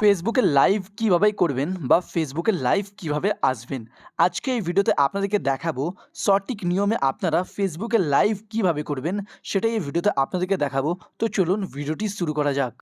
ফেসবুকে লাইভ কীভাবে করবেন বা ফেসবুকে লাইভ কীভাবে আসবেন? আজকে এই ভিডিওতে আপনাদেরকে দেখাবো সঠিক নিয়মে আপনারা ফেসবুকে লাইভ কীভাবে করবেন সেটাই এই ভিডিওতে আপনাদেরকে দেখাবো। তো চলুন ভিডিওটি শুরু করা যাক।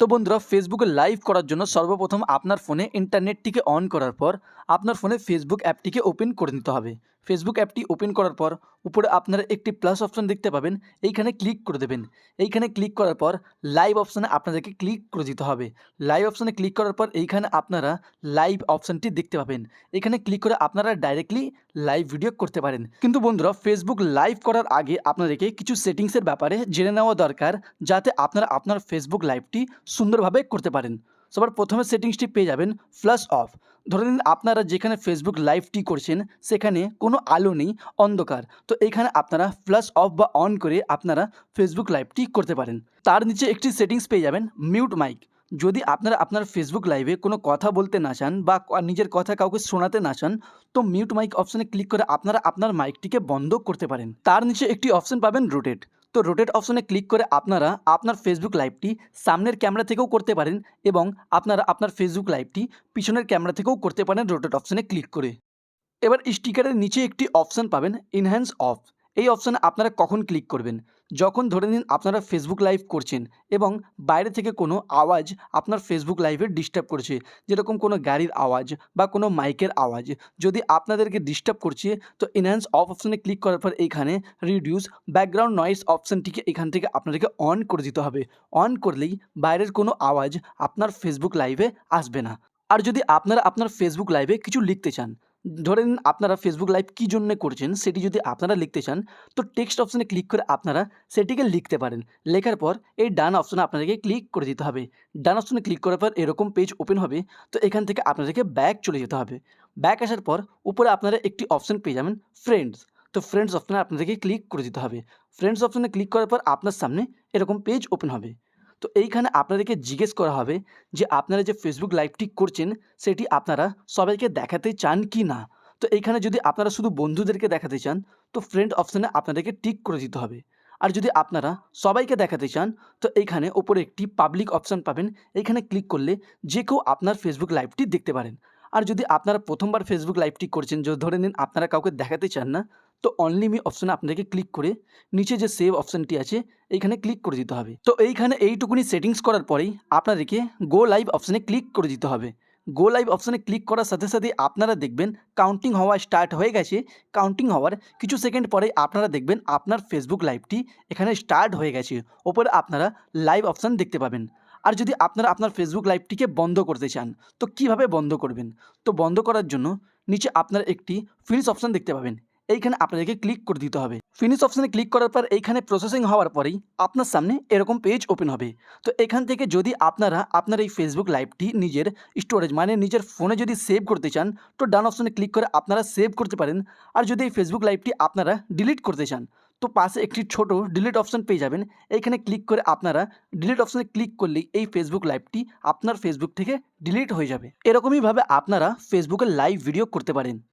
তো বন্ধুরা ফেসবুকে লাইভ করার জন্য সর্বপ্রথম আপনার ফোনে ইন্টারনেটটিকে অন করার পর আপনার ফোনে ফেসবুক অ্যাপটিকে ওপেন করে নিতে হবে। ফেসবুক অ্যাপটি ওপেন করার পর উপরে আপনারা একটি প্লাস অপশন দেখতে পাবেন। এইখানে ক্লিক করে দেবেন। এইখানে ক্লিক করার পর লাইভ অপশানে আপনাদেরকে ক্লিক করে দিতে হবে। লাইভ অপশানে ক্লিক করার পর এইখানে আপনারা লাইভ অপশানটি দেখতে পাবেন। এখানে ক্লিক করে আপনারা ডাইরেক্টলি লাইভ ভিডিও করতে পারেন। কিন্তু বন্ধুরা ফেসবুক লাইভ করার আগে আপনাদেরকে কিছু সেটিংসের ব্যাপারে জেনে নেওয়া দরকার, যাতে আপনারা আপনার ফেসবুক লাইভটি সুন্দরভাবে করতে পারেন। সবার প্রথমে সেটিংসটি পেয়ে যাবেন ফ্লাশ অফ ধরে নিন আপনারা যেখানে ফেসবুক লাইভটি করছেন, সেখানে কোনো আলো নেই, অন্ধকার। তো এখানে আপনারা ফ্লাশ অফ বা অন করে আপনারা ফেসবুক লাইভটি করতে পারেন। তার নিচে একটি সেটিংস পেয়ে যাবেন মিউট মাইক যদি আপনারা আপনার ফেসবুক লাইভে কোনো কথা বলতে না চান বা নিজের কথা কাউকে শোনাতে না চান, তো মিউট মাইক অপশানে ক্লিক করে আপনারা আপনার মাইকটিকে বন্ধ করতে পারেন। তার নিচে একটি অপশন পাবেন রোটেট তো রোটেট অপশনে ক্লিক করে আপনারা আপনার ফেসবুক লাইভটি সামনের ক্যামেরা থেকেও করতে পারেন এবং আপনারা আপনার ফেসবুক লাইভটি পিছনের ক্যামেরা থেকেও করতে পারেন রোটেট অপশনে ক্লিক করে। এবার স্টিকারের নিচে একটি অপশান পাবেন ইনহ্যান্স অফ এই অপশানে আপনারা কখন ক্লিক করবেন? যখন ধরে নিন আপনারা ফেসবুক লাইভ করছেন এবং বাইরে থেকে কোনো আওয়াজ আপনার ফেসবুক লাইভে ডিস্টার্ব করছে, যেরকম কোনো গাড়ির আওয়াজ বা কোনো মাইকের আওয়াজ। যদি আপনাদেরকে ডিস্টার্ব করছে, তো ইনহ্যান্স অফ অপশানে ক্লিক করার পর এইখানে রিডিউস ব্যাকগ্রাউন্ড নয়েস অপশানটিকে এখান থেকে আপনাদেরকে অন করে দিতে হবে। অন করলেই বাইরের কোনো আওয়াজ আপনার ফেসবুক লাইভে আসবে না। আর যদি আপনারা আপনার ফেসবুক লাইভে কিছু লিখতে চান ধরে নিন আপনারা ফেসবুক লাইভ কী জন্য করছেন সেটি যদি আপনারা লিখতে চান, তো টেক্সট অপশানে ক্লিক করে আপনারা সেটিকে লিখতে পারেন। লেখার পর এই ডান অপশানে আপনাদেরকে ক্লিক করে দিতে হবে। ডান অপশানে ক্লিক করার পর এরকম পেজ ওপেন হবে, তো এখান থেকে আপনাদেরকে ব্যাক চলে যেতে হবে। ব্যাক আসার পর উপরে আপনারা একটি অপশান পেয়ে যাবেন ফ্রেন্ডস তো ফ্রেন্ডস অপশানে আপনাদেরকে ক্লিক করে দিতে হবে। ফ্রেন্ডস অপশানে ক্লিক করার পর আপনার সামনে এরকম পেজ ওপেন হবে। তো এইখানে আপনাদেরকে জিজ্ঞেস করা হবে যে আপনারা যে ফেসবুক লাইভটি করছেন, সেটি আপনারা সবাইকে দেখাতে চান কি না? তো এইখানে যদি আপনারা শুধু বন্ধুদেরকে দেখাতে চান, তো ফ্রেন্ড অপশানে আপনাদেরকে টিক করে দিতে হবে। আর যদি আপনারা সবাইকে দেখাতে চান, তো এইখানে ওপরে একটি পাবলিক অপশান পাবেন। এইখানে ক্লিক করলে যে কেউ আপনার ফেসবুক লাইভটি দেখতে পারেন। আর যদি আপনারা প্রথমবার ফেসবুক লাইভটি করছেন, যদি ধরে নিন আপনারা কাউকে দেখাতে চান না, তো অনলি মি অপশানে আপনাদেরকে ক্লিক করে নিচে যে সেভ অপশানটি আছে, এইখানে ক্লিক করে দিতে হবে। তো এইখানে এইটুকুনি সেটিংস করার পরেই আপনাদেরকে গো লাইভ অপশানে ক্লিক করে দিতে হবে। গো লাইভ অপশানে ক্লিক করার সাথে সাথে আপনারা দেখবেন কাউন্টিং হওয়া স্টার্ট হয়ে গেছে। কাউন্টিং হওয়ার কিছু সেকেন্ড পরে আপনারা দেখবেন আপনার ফেসবুক লাইভটি এখানে স্টার্ট হয়ে গেছে। ওপরে আপনারা লাইভ অপশান দেখতে পাবেন। আর যদি আপনারা আপনার ফেসবুক লাইভটিকে বন্ধ করতে চান, তো কীভাবে বন্ধ করবেন? তো বন্ধ করার জন্য নিচে আপনার একটি ফিনিশ অপশান দেখতে পাবেন। এইখানে আপনাদেরকে ক্লিক করে দিতে হবে। ফিনিশ অপশানে ক্লিক করার পর এইখানে প্রসেসিং হওয়ার পরেই আপনার সামনে এরকম পেজ ওপেন হবে। তো এখান থেকে যদি আপনারা আপনার এই ফেসবুক লাইভটি নিজের স্টোরেজ মানে নিজের ফোনে যদি সেভ করতে চান, তো ডান অপশানে ক্লিক করে আপনারা সেভ করতে পারেন। আর যদি এই ফেসবুক লাইভটি আপনারা ডিলিট করতে চান তো পাশে একটি ছোট ডিলিট অপশন পেয়ে যাবেন। এইখানে ক্লিক করে আপনারা ডিলিট অপশানে ক্লিক করলেই এই ফেসবুক লাইভটি আপনার ফেসবুক থেকে ডিলিট হয়ে যাবে। এরকমইভাবে আপনারা ফেসবুকে লাইভ ভিডিও করতে পারেন।